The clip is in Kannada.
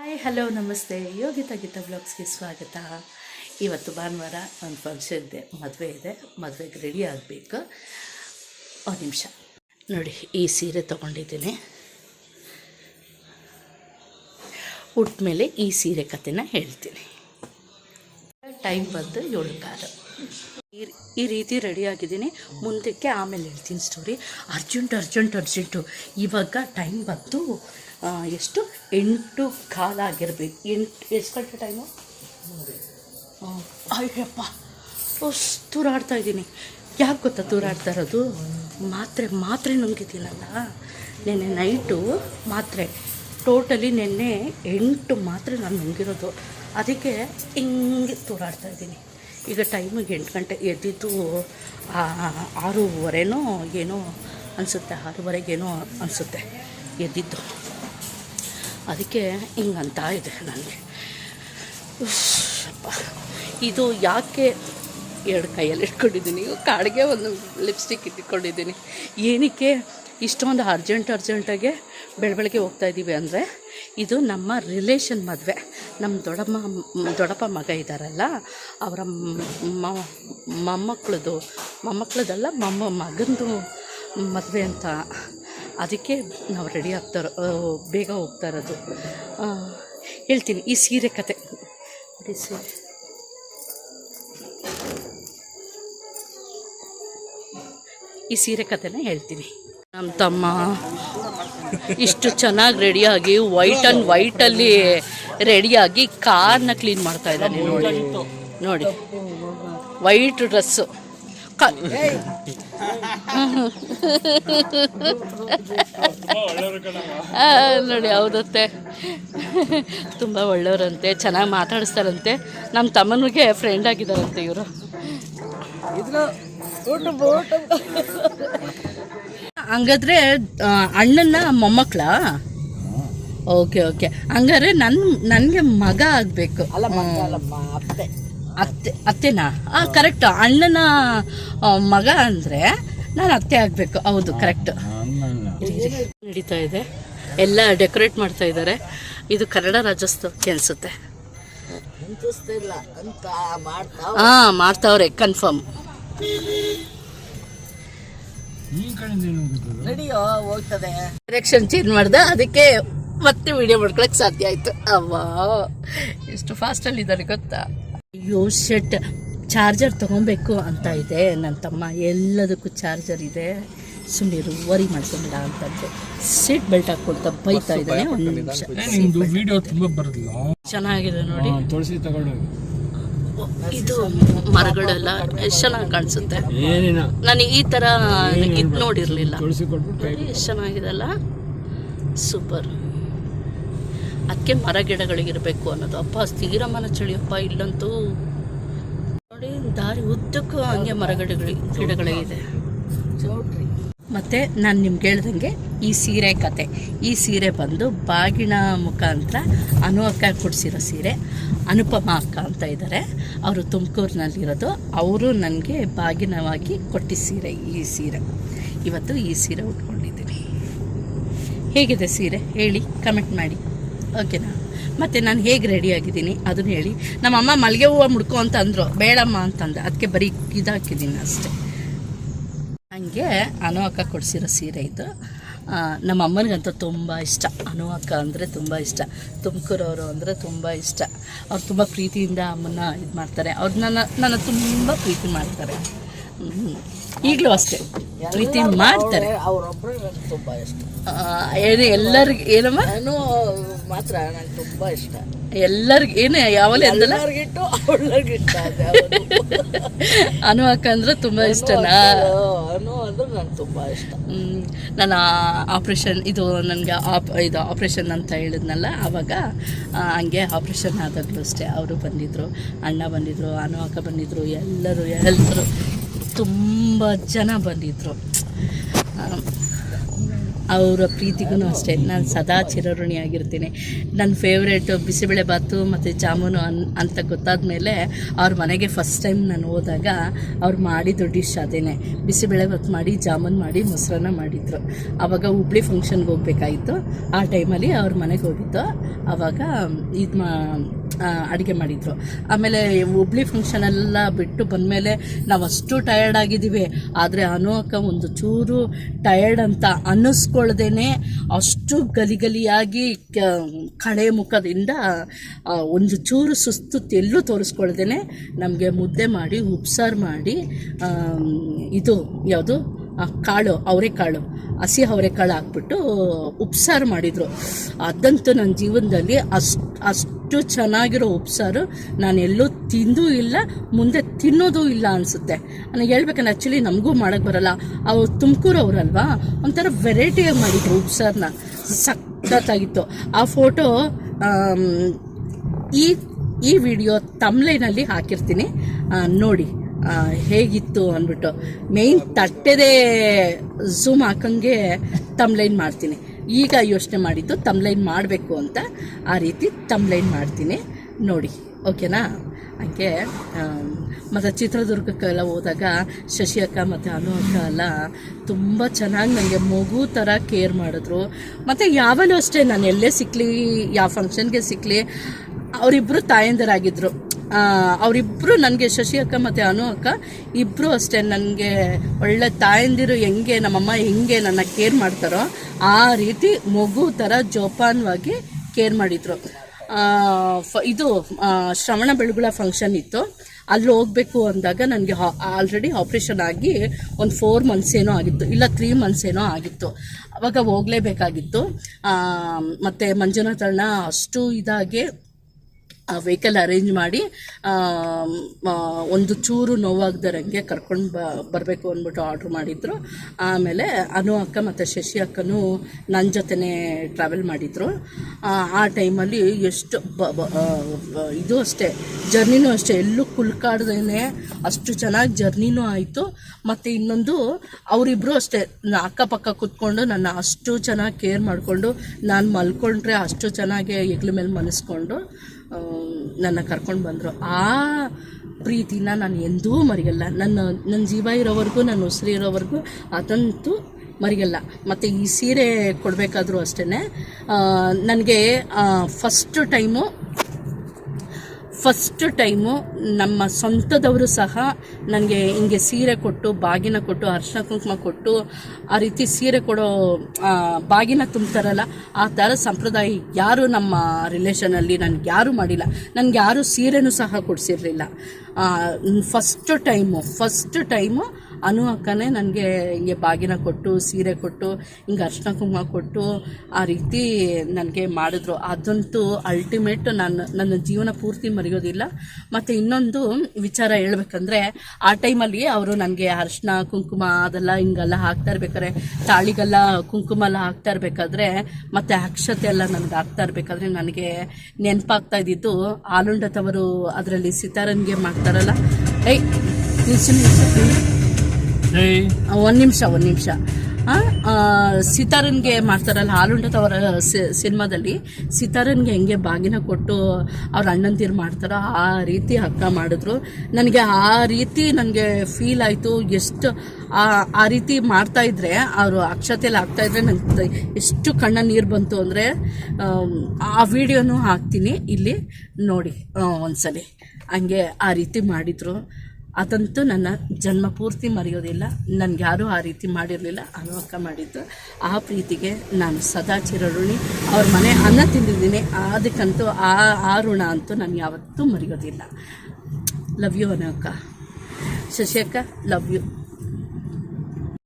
ಹಾಯ್, ಹಲೋ, ನಮಸ್ತೆ. ಯೋಗಿತಾ ಗೀತಾ ಬ್ಲಾಗ್ಸ್ಗೆ ಸ್ವಾಗತ. ಇವತ್ತು ಭಾನುವಾರ ಒಂದು ಫಂಕ್ಷನ್ ಇದೆ, ಮದುವೆ ಇದೆ. ಮದುವೆಗೆ ರೆಡಿ ಆಗಬೇಕು. ಒಂದು ನಿಮಿಷ. ನೋಡಿ, ಈ ಸೀರೆ ತೊಗೊಂಡಿದ್ದೀನಿ. ಮೇಲೆ ಈ ಸೀರೆ ಕಥೆನ ಹೇಳ್ತೀನಿ. ಟೈಮ್ ಬಂದು ಏಳು ಕಾರು ಈ ರೀತಿ ರೆಡಿ ಆಗಿದ್ದೀನಿ. ಮುಂದಕ್ಕೆ ಆಮೇಲೆ ಹೇಳ್ತೀನಿ ಸ್ಟೋರಿ ಅರ್ಜೆಂಟ್ ಅರ್ಜೆಂಟ್ ಅರ್ಜೆಂಟು ಇವಾಗ ಟೈಮ್ ಬಂತು. ಎಷ್ಟು? ಎಂಟು ಕಾಲಾಗಿರ್ಬೇಕು ಎಂಟು, ಎಷ್ಟು ಗಂಟೆ ಟೈಮು ಅಯ್ಯಪ್ಪ ತೂರಾಡ್ತಾ ಇದ್ದೀನಿ. ಯಾಕೆ ಗೊತ್ತಾ ತೂರಾಡ್ತಾ ಇರೋದು? ಮಾತ್ರೆ ಮಾತ್ರೆ ನುಂಗಿದ್ದೀನಲ್ಲ. ನೆನ್ನೆ ನೈಟು ಮಾತ್ರೆ. ಟೋಟಲಿ ನೆನ್ನೆ ಎಂಟು ಮಾತ್ರೆ ನಾನು ನುಂಗಿರೋದು. ಅದಕ್ಕೆ ಹಿಂಗೆ ತೂರಾಡ್ತಾ ಇದ್ದೀನಿ. ಈಗ ಟೈಮಿಗೆ ಎಂಟು ಗಂಟೆ ಎದ್ದಿದ್ದು ಆರೂವರೆನೋ ಏನೋ ಅನಿಸುತ್ತೆ. ಆರೂವರೆಗೇನೋ ಅನಿಸುತ್ತೆ. ಎದ್ದಿದ್ದು. ಅದಕ್ಕೆ ಹಿಂಗಂತ ಇದೆ ನನಗೆ. ಇದು ಯಾಕೆ ಎರಡು ಕೈಯಲ್ಲಿ ಇಟ್ಕೊಂಡಿದ್ದೀನಿ? ಕಾಡಿಗೆ ಒಂದು ಲಿಪ್ಸ್ಟಿಕ್ ಇಟ್ಕೊಂಡಿದ್ದೀನಿ. ಏನಕ್ಕೆ ಇಷ್ಟೊಂದು ಅರ್ಜೆಂಟ್ ಅರ್ಜೆಂಟಾಗೆ ಹೋಗ್ತಾ ಇದ್ದೀವಿ ಅಂದರೆ, ಇದು ನಮ್ಮ ರಿಲೇಷನ್ ಮದುವೆ. ನಮ್ಮ ದೊಡ್ಡಮ್ಮ, ದೊಡ್ಡಪ್ಪ ಮಗ ಇದ್ದಾರಲ್ಲ ಅವರ ಮೊಮ್ಮಕ್ಕಳದು ಮೊಮ್ಮಕ್ಕಳದಲ್ಲ ಮೊಮ್ಮ, ಮಗಂದು ಮದುವೆ ಅಂತ. ಅದಕ್ಕೆ ನಾವು ರೆಡಿ ಆಗ್ತಾ ಇರೋ ಬೇಗ ಹೋಗ್ತಾ ಇರೋದು. ಹೇಳ್ತೀನಿ, ಈ ಸೀರೆ ಕತೆ. ಸೀರೆ. ಈ ಸೀರೆ ಕತೆನ ಹೇಳ್ತೀನಿ. ನಮ್ಮ ತಮ್ಮ ಇಷ್ಟು ಚೆನ್ನಾಗಿ ರೆಡಿಯಾಗಿ ವೈಟ್ ಆ್ಯಂಡ್ ವೈಟಲ್ಲಿ ರೆಡಿಯಾಗಿ ಕಾರ್ನ ಕ್ಲೀನ್ ಮಾಡ್ತಾ ಇದ್ದಾನೆ. ನೋಡಿ ನೋಡಿ. ವೈಟ್ ಡ್ರೆಸ್ಸು ನೋಡಿ ಹೌದತ್ತೆ. ತುಂಬ ಒಳ್ಳೆಯವರಂತೆ ಚೆನ್ನಾಗಿ ಮಾತಾಡಿಸ್ತಾರಂತೆ. ನಮ್ಮ ತಮ್ಮನಿಗೆ ಫ್ರೆಂಡ್ ಆಗಿದ್ದಾರಂತೆ ಇವರು. ಹಂಗಾದ್ರೆ ಅಣ್ಣನ ಮೊಮ್ಮಕ್ಕಳ ಓಕೆ ಓಕೆ. ಹಂಗಾದ್ರೆ ನನ್ನ ನನಗೆ ಮಗ ಆಗಬೇಕು. ಅತ್ತೆ. ಅತ್ತೆ ಅತ್ತೆನಾ? ಆ ಕರೆಕ್ಟ್ ಅಣ್ಣನ ಮಗ ಅಂದರೆ ನಾನು ಅತ್ತೆ ಆಗಬೇಕು. ಹೌದು ಕರೆಕ್ಟ್ ನಡೀತಾ ಇದೆ. ಎಲ್ಲ ಡೆಕೋರೇಟ್ ಮಾಡ್ತಾ ಇದ್ದಾರೆ ಇದು ಕನ್ನಡ ರಾಜ್ಯೋತ್ಸವಕ್ಕೆ ಅನಿಸುತ್ತೆ. ಹಾ ಅಂತ ಮಾಡ್ತಾವ ಹಾಂ ಮಾಡ್ತಾವ್ರೆ ಕನ್ಫರ್ಮ್ ನಡಿಯೋ ಹೋಗ್ತದೆ. ಡೈರೆಕ್ಷನ್ ಚೇಂಜ್ ಮಾಡ್ದೆ. ಅದಕ್ಕೆ ಮತ್ತೆ ವಿಡಿಯೋ ಮಾಡ್ಕೊಳಕ್ ಸಾಧ್ಯ ಆಯ್ತು. ಅವ್ವ. ಎಷ್ಟು ಫಾಸ್ಟಲ್ಲಿ ಇದ್ದಾರೆ ಗೊತ್ತಾ? ಅಯ್ಯೋ ಶೆಟ್ ಚಾರ್ಜರ್ ತಗೊಬೇಕು ಅಂತ ಇದೆ. ನನ್ನ ತಮ್ಮ ಎಲ್ಲದಕ್ಕೂ ಚಾರ್ಜರ್ ಇದೆ. ಸುಮ್ಮನೆ ವರಿ ಮಾಡ್ಕೊಂಬಿಡ ಅಂತಂದ್ರೆ. ಸೀಟ್ ಬೆಲ್ಟ್ ಹಾಕ್ಕೊಳ್ತಾ ಬೈತಾ ಇದ್ದಾನೆ. ಒಂದು ನಿಮಿಷ. ನಿಮ್ದು ವಿಡಿಯೋ ತುಂಬಾ ಬರಲ್ಲ. ಚೆನ್ನಾಗಿದೆ ನೋಡಿ. ತುಳಸಿ ತಗೊಂಡು ಇದು ಮರಗಳೆಲ್ಲ ಎಷ್ಟು ಚೆನ್ನಾಗಿ ಕಾಣಿಸುತ್ತೆ. ನನಗೆ ನಾನು ಈ ಥರ ಇದು ನೋಡಿರಲಿಲ್ಲ. ಎಷ್ಟು ಚೆನ್ನಾಗಿದೆ ಅಲ್ಲ? ಎಷ್ಟು ಚೆನ್ನಾಗಿದೆಲ್ಲ ಸೂಪರ್ ಅದಕ್ಕೆ ಮರ ಗಿಡಗಳಿಗಿರಬೇಕು ಅನ್ನೋದು. ಅಪ್ಪ ಸ್ಥಿರ ಮನ ಚಳಿಯಪ್ಪ ಇಲ್ಲಂತೂ. ನೋಡಿ ದಾರಿ ಉದ್ದಕ್ಕೂ ಹಂಗೆ ಮರ ಗಿಡಗಳು ಗಿಡಗಳೇ ಇದೆ. ಚೌಟ್ರಿ ಮತ್ತು ನಾನು ನಿಮ್ಗೆ ಹೇಳ್ದಂಗೆ ಈ ಸೀರೆ ಕತೆ. ಈ ಸೀರೆ ಬಂದು ಬಾಗಿನ ಮುಖಾಂತರ ಅನು ಅಕ್ಕ ಕೊಡಿಸಿರೋ ಸೀರೆ ಅನುಪಮ ಅಕ್ಕ ಅಂತ ಇದ್ದಾರೆ ಅವರು ತುಮಕೂರಿನಲ್ಲಿರೋದು. ಅವರು ನನಗೆ ಬಾಗಿನವಾಗಿ ಕೊಟ್ಟಿದ್ದ ಸೀರೆ ಈ ಸೀರೆ. ಇವತ್ತು ಈ ಸೀರೆ ಉಟ್ಕೊಂಡಿದ್ದೀನಿ. ಹೇಗಿದೆ ಸೀರೆ? ಹೇಳಿ ಕಮೆಂಟ್ ಮಾಡಿ. ಓಕೆನಾ ಮತ್ತು ನಾನು ಹೇಗೆ ರೆಡಿ ಆಗಿದ್ದೀನಿ ಅದನ್ನ ಹೇಳಿ. ನಮ್ಮಮ್ಮ ಮಲ್ಲಿಗೆ ಹೂವು ಮುಡ್ಕೊ ಅಂತ ಅಂದರು. ಬೇಡಮ್ಮ ಅಂತಂದೆ. ಅದಕ್ಕೆ ಬರೀ ಇದಾಕಿದ್ದೀನಿ ಅಷ್ಟೇ. ಹಂಗೆ ಅನು ಅಕ್ಕ ಕೊಡಿಸಿರೋ ಸೀರೆ ಇದು. ನಮ್ಮ ಅಮ್ಮನಿಗಂತೂ ತುಂಬ ಇಷ್ಟ. ಅನು ಅಕ್ಕ ಅಂದರೆ ತುಂಬ ಇಷ್ಟ. ತುಮಕೂರವರು ಅಂದರೆ ತುಂಬ ಇಷ್ಟ. ಅವ್ರು ತುಂಬ ಪ್ರೀತಿಯಿಂದ ಅಮ್ಮನ್ನ ಇದು ಮಾಡ್ತಾರೆ ಅವ್ರು ನನ್ನ ನನ್ನ ತುಂಬ ಪ್ರೀತಿ ಮಾಡ್ತಾರೆ. ಈಗಲೂ ಅಷ್ಟೇ. ಪ್ರೀತಿ ಮಾಡ್ತಾರೆ. ತುಂಬಾ ಇಷ್ಟ. ಏನು ಎಲ್ಲರಿಗೆ ಏನಮ್ಮ? ನಾನು ಮಾತ್ರ ನಂಗೆ ತುಂಬಾ ಇಷ್ಟ. ಎಲ್ಲರಿಗೂ ಏನೇ ಯಾವಲ್ಲ ಎಂದಲ್ಲ ಅನು ಅಕ್ಕಂದ್ರೆ ತುಂಬ ಇಷ್ಟನಾ? ಅನು ಅಂದ್ರೆ ನಂಗೆ ತುಂಬಾ ಇಷ್ಟ. ನಾನು ಆಪ್ರೇಷನ್ ಇದು ನನಗೆ ಆಪ್ ಇದು ಆಪ್ರೇಷನ್ ಅಂತ ಹೇಳಿದ್ನಲ್ಲ ಆವಾಗ ಹಂಗೆ ಆಪ್ರೇಷನ್ ಆದಾಗಲೂ ಅಷ್ಟೇ. ಅವರು ಬಂದಿದ್ದರು ಅಣ್ಣ ಬಂದಿದ್ದರು ಅನು ಅಕ್ಕ ಬಂದಿದ್ದರು ಎಲ್ಲರೂ ಎಲ್ಲರೂ ತುಂಬ ಜನ ಬಂದಿದ್ದರು ಅವರ ಪ್ರೀತಿಗೂ ಅಷ್ಟೇ. ನಾನು ಸದಾ ಚಿರಋಣಿಯಾಗಿರ್ತೀನಿ ನನ್ನ ಫೇವ್ರೇಟು ಬಿಸಿಬೇಳೆ ಬಾತು ಮತ್ತು ಜಾಮೂನು ಅನ್, ಅಂತ ಗೊತ್ತಾದ ಮೇಲೆ ಅವ್ರ ಮನೆಗೆ ಫಸ್ಟ್ ಟೈಮ್ ನಾನು ಹೋದಾಗ ಅವ್ರು ಮಾಡಿದ್ದು ಡಿಶ್ ಅದೇನೆ. ಮಾಡಿ, ಜಾಮೂನ್ ಮಾಡಿ, ಮೊಸರನ್ನ ಮಾಡಿದ್ರು. ಆವಾಗ ಹುಬ್ಳಿ ಫಂಕ್ಷನ್ಗೆ ಹೋಗ್ಬೇಕಾಯಿತು. ಆ ಟೈಮಲ್ಲಿ ಅವ್ರ ಮನೆಗೆ ಹೋಗಿದ್ದು. ಆವಾಗ ಇದು ಮಾ ಅಡುಗೆ ಮಾಡಿದರು. ಆಮೇಲೆ ಹುಬ್ಳಿ ಫಂಕ್ಷನೆಲ್ಲ ಬಿಟ್ಟು ಬಂದಮೇಲೆ ನಾವು ಅಷ್ಟು ಟಯರ್ಡ್ ಆಗಿದ್ದೀವಿ. ಆದರೆ ಅಕ್ಕ ಒಂದು ಚೂರು ಟಯರ್ಡ್ ಅಂತ ಅನ್ನಿಸ್ಕೊಳ್ದೇ ಅಷ್ಟು ಗಲಿಗಲಿಯಾಗಿ ಕಳೆ ಮುಖದಿಂದ ಒಂದು ಚೂರು ಸುಸ್ತು ಎಲ್ಲೂ ತೋರಿಸ್ಕೊಳ್ದೇ ನಮಗೆ ಮುದ್ದೆ ಮಾಡಿ, ಉಪ್ಸಾರು ಮಾಡಿ ಇದು ಯಾವುದು? ಕಾಳು ಅವರೆಕಾಳು ಹಸಿ ಅವರೆಕಾಳು ಹಾಕ್ಬಿಟ್ಟು ಉಪ್ಸಾರು ಮಾಡಿದರು. ಅದಂತೂ ನನ್ನ ಜೀವನದಲ್ಲಿ ಅಷ್ಟು ಅಷ್ಟು ಚೆನ್ನಾಗಿರೋ ಉಪ್ಸಾರು ನಾನು ಎಲ್ಲೂ ತಿಂದೂ ಇಲ್ಲ, ಮುಂದೆ ತಿನ್ನೋದು ಇಲ್ಲ ಅನಿಸುತ್ತೆ. ನನಗೆ ಹೇಳ್ಬೇಕಂದ್ರೆ ಆ್ಯಕ್ಚುಲಿ ನಮಗೂ ಮಾಡೋಕ್ಕೆ ಬರಲ್ಲ. ಅವ್ರು ತುಮಕೂರು ಅವರಲ್ವಾ ಒಂಥರ ವೆರೈಟಿಯಾಗಿ ಮಾಡಿದ್ರು ಉಪ್ಸಾರನ್ನ ಸಖತ್ತಾಗಿತ್ತು. ಆ ಫೋಟೋ ಈ ಈ ವಿಡಿಯೋ ತಮ್ಲೈನಲ್ಲಿ ಹಾಕಿರ್ತೀನಿ. ನೋಡಿ. ಹೇಗಿತ್ತು ಅಂದ್ಬಿಟ್ಟು. ಮೇಯ್ನ್ ತಟ್ಟೆದೇ ಝೂಮ್ ಹಾಕಂಗೆ ತಮ್ಲೈನ್ ಮಾಡ್ತೀನಿ. ಈಗ ಯೋಚನೆ ಮಾಡಿದ್ದು ತಮ್ಲೈನ್ ಮಾಡಬೇಕು ಅಂತ. ಆ ರೀತಿ ತಮ್ಲೈನ್ ಮಾಡ್ತೀನಿ. ನೋಡಿ, ಓಕೆನಾ? ಹಾಗೆ ಮತ್ತು ಚಿತ್ರದುರ್ಗಕ್ಕೆಲ್ಲ ಹೋದಾಗ ಶಶಿ ಅಕ್ಕ ಮತ್ತು ಅನು ಅಕ್ಕ ಎಲ್ಲ ತುಂಬ ಚೆನ್ನಾಗಿ ನನಗೆ ಮಗು ಥರ ಕೇರ್ ಮಾಡಿದ್ರು. ಮತ್ತು ಯಾವಾಗಲೂ ಅಷ್ಟೇ, ನಾನು ಎಲ್ಲೇ ಸಿಕ್ಕಲಿ ಯಾವ ಫಂಕ್ಷನ್ಗೆ ಸಿಕ್ಕಲಿ ಅವರಿಬ್ಬರು ತಾಯಂದಿರಾಗಿದ್ದರು ಅವರಿಬ್ಬರು ನನಗೆ ಶಶಿ ಅಕ್ಕ ಮತ್ತು ಅನು ಅಕ್ಕ ಇಬ್ಬರು ಅಷ್ಟೇ ನನಗೆ ಒಳ್ಳೆ ತಾಯಂದಿರು ಹೆಂಗೆ, ನಮ್ಮಮ್ಮ ಹೆಂಗೆ ನನ್ನ ಕೇರ್ ಮಾಡ್ತಾರೋ ಆ ರೀತಿ ಮಗು ಥರ ಜೋಪಾನವಾಗಿ ಕೇರ್ ಮಾಡಿದರು. ಫ, ಇದು ಶ್ರವಣ ಬೆಳಗುಳ ಫಂಕ್ಷನ್ ಇತ್ತು. ಅಲ್ಲಿ ಹೋಗಬೇಕು ಅಂದಾಗ ನನಗೆ ಆಲ್ರೆಡಿ ಆಪ್ರೇಷನ್ ಆಗಿ ಒಂದು ಫೋರ್ ಮಂತ್ಸ್ ಏನೋ ಆಗಿತ್ತು. ಇಲ್ಲ ತ್ರೀ ಮಂತ್ಸ್ ಏನೋ ಆಗಿತ್ತು. ಅವಾಗ ಹೋಗಲೇಬೇಕಾಗಿತ್ತು. ಮತ್ತು ಮಂಜುನಾಥ್ ಅಣ್ಣ ಅಷ್ಟು ಇದಾಗಿ ವೆಹಿಕಲ್ ಅರೇಂಜ್ ಮಾಡಿ ಒಂದು ಚೂರು ನೋವಾಗ್ದರಂಗೆ ಕರ್ಕೊಂಡು ಬ ಬರಬೇಕು ಅಂದ್ಬಿಟ್ಟು ಆರ್ಡ್ರ್ ಮಾಡಿದ್ರು. ಆಮೇಲೆ ಅನು ಅಕ್ಕ ಮತ್ತು ಶಶಿ ಅಕ್ಕನೂ ನನ್ನ ಜೊತೆನೇ ಟ್ರಾವೆಲ್ ಮಾಡಿದರು. ಆ ಟೈಮಲ್ಲಿ ಎಷ್ಟು ಬ ಆ, ಇದು ಅಷ್ಟೇ ಜರ್ನಿನೂ ಅಷ್ಟೇ ಎಲ್ಲೂ ಕುಲ್ಕಾಡ್ದೇ ಅಷ್ಟು ಚೆನ್ನಾಗಿ ಜರ್ನಿನೂ ಆಯಿತು. ಮತ್ತು ಇನ್ನೊಂದು ಅವರಿಬ್ಬರು ಅಷ್ಟೇ ಅಕ್ಕಪಕ್ಕ ಕೂತ್ಕೊಂಡು ನನ್ನ ಅಷ್ಟು ಚೆನ್ನಾಗಿ ಕೇರ್ ಮಾಡಿಕೊಂಡು ನಾನು ಮಲ್ಕೊಂಡ್ರೆ ಅಷ್ಟು ಚೆನ್ನಾಗಿ ಹೆಗ್ಲ ಮೇಲೆ ಮನಸ್ಕೊಂಡು ಆ, ನನ್ನ ಕರ್ಕೊಂಡು ಬಂದರು. ಆ ಪ್ರೀತಿನ ನಾನು ಎಂದೂ ಮರೆಯಲ್ಲ. ನನ್ನ ನನ್ನ ಜೀವ ಇರೋವರೆಗೂ ನನ್ನ ಉಸಿರು ಇರೋವರೆಗೂ ಅದಂತೂ ಮರೆಯಲ್ಲ. ಮತ್ತು ಈ ಸೀರೆ ಕೊಡಬೇಕಾದ್ರೂ ಅಷ್ಟೇ ನನಗೆ ಫಸ್ಟ್ ಟೈಮು ಫಸ್ಟ್ ಟೈಮು ನಮ್ಮ ಸ್ವಂತದವರು ಸಹ ನನಗೆ ಹಿಂಗೆ ಸೀರೆ ಕೊಟ್ಟು, ಬಾಗಿನ ಕೊಟ್ಟು, ಅರ್ಶಿನ ಕುಂಕುಮ ಕೊಟ್ಟು ಆ ರೀತಿ ಸೀರೆ ಕೊಡೋ ಬಾಗಿನ ತುಂಬ್ತಾರಲ್ಲ, ಆ ಥರ ಸಂಪ್ರದಾಯ ಯಾರು ನಮ್ಮ ರಿಲೇಷನಲ್ಲಿ ನನಗೆ ಯಾರೂ ಮಾಡಿಲ್ಲ. ನನಗೆ ಯಾರೂ ಸೀರೆನೂ ಸಹ ಕೊಡಿಸಿರಲಿಲ್ಲ. First time first time Anu ಅಕ್ಕನೇ ನನಗೆ ಹಿಂಗೆ ಬಾಗಿನ ಕೊಟ್ಟು, ಸೀರೆ ಕೊಟ್ಟು, ಹಿಂಗೆ ಅರ್ಶಿನ ಕುಂಕುಮ ಕೊಟ್ಟು ಆ ರೀತಿ ನನಗೆ ಮಾಡಿದ್ರು. ಅದಂತೂ ಅಲ್ಟಿಮೇಟ್ ನಾನು, ನನ್ನ ಜೀವನ ಪೂರ್ತಿ ಮರೆಯೋದಿಲ್ಲ. ಮತ್ತು ಇನ್ನೊಂದು ವಿಚಾರ ಹೇಳ್ಬೇಕಂದ್ರೆ, ಆ ಟೈಮಲ್ಲಿ ಅವರು ನನಗೆ ಅರ್ಶಿನ ಕುಂಕುಮ ಅದೆಲ್ಲ ಹಿಂಗೆಲ್ಲ ಹಾಕ್ತಾ ಇರ್ಬೇಕಾದ್ರೆ, ತಾಳಿಗೆಲ್ಲ ಕುಂಕುಮ ಎಲ್ಲ ಹಾಕ್ತಾ ಇರಬೇಕಾದ್ರೆ, ಮತ್ತು ಅಕ್ಷತೆ ಎಲ್ಲ ನನಗೆ ಹಾಕ್ತಾ ಇರಬೇಕಾದ್ರೆ ನನಗೆ ನೆನಪಾಗ್ತಾ ಇದ್ದಿದ್ದು ಆಲುಂಡತವರು ಅದರಲ್ಲಿ ಸಿತಾರನ್ಗೆ ಮಾಡ್ತಾರಲ್ಲ. ಏಯ್, ನಿಲ್ಸು ನಿಲ್ಸು ಒಂದು ನಿಮಿಷ ಒಂದು ನಿಮಿಷ. ಸಿತಾರನ್ಗೆ ಮಾಡ್ತಾರಲ್ಲ ಹಾಲುಂಡದವರ ಸಿನಿಮಾದಲ್ಲಿ ಸಿತಾರನ್ಗೆ ಹೆಂಗೆ ಬಾಗಿನ ಕೊಟ್ಟು ಅವ್ರ ಅಣ್ಣಂದಿರು ಮಾಡ್ತಾರೋ ಆ ರೀತಿ ಅಕ್ಕ ಮಾಡಿದ್ರು. ನನಗೆ ಆ ರೀತಿ ನನಗೆ ಫೀಲ್ ಆಯಿತು. ಎಷ್ಟು ಆ ರೀತಿ ಮಾಡ್ತಾ ಇದ್ರೆ, ಅವರು ಅಕ್ಷತೆಯಲ್ಲಿ ಹಾಕ್ತಾ ಇದ್ರೆ ನನಗೆ ಎಷ್ಟು ಕಣ್ಣ ನೀರು ಬಂತು ಅಂದರೆ ಆ ವಿಡಿಯೋನು ಹಾಕ್ತೀನಿ. ಇಲ್ಲಿ ನೋಡಿ ಒಂದ್ಸಲಿ. ಹಂಗೆ ಆ ರೀತಿ ಮಾಡಿದರು. ಅದಂತೂ ನನ್ನ ಜನ್ಮ ಪೂರ್ತಿ ಮರೆಯೋದಿಲ್ಲ. ನನಗೆ ಯಾರೂ ಆ ರೀತಿ ಮಾಡಿರಲಿಲ್ಲ ಅನು ಮಾಡಿದ್ದು. ಆ ಪ್ರೀತಿಗೆ ನಾನು ಸದಾ ಚಿರಋಣಿ. ಅವ್ರ ಮನೆ ಅನ್ನ ತಿಂದಿದ್ದೀನಿ. ಅದಕ್ಕಂತೂ ಆ ಆ ಋಣ ಅಂತೂ ನಾನು ಯಾವತ್ತೂ ಮರೆಯೋದಿಲ್ಲ. ಲವ್ ಯು ಅನು ಅಕ್ಕ ಶಶಿ ಅಕ್ಕ ಲವ್ ಯು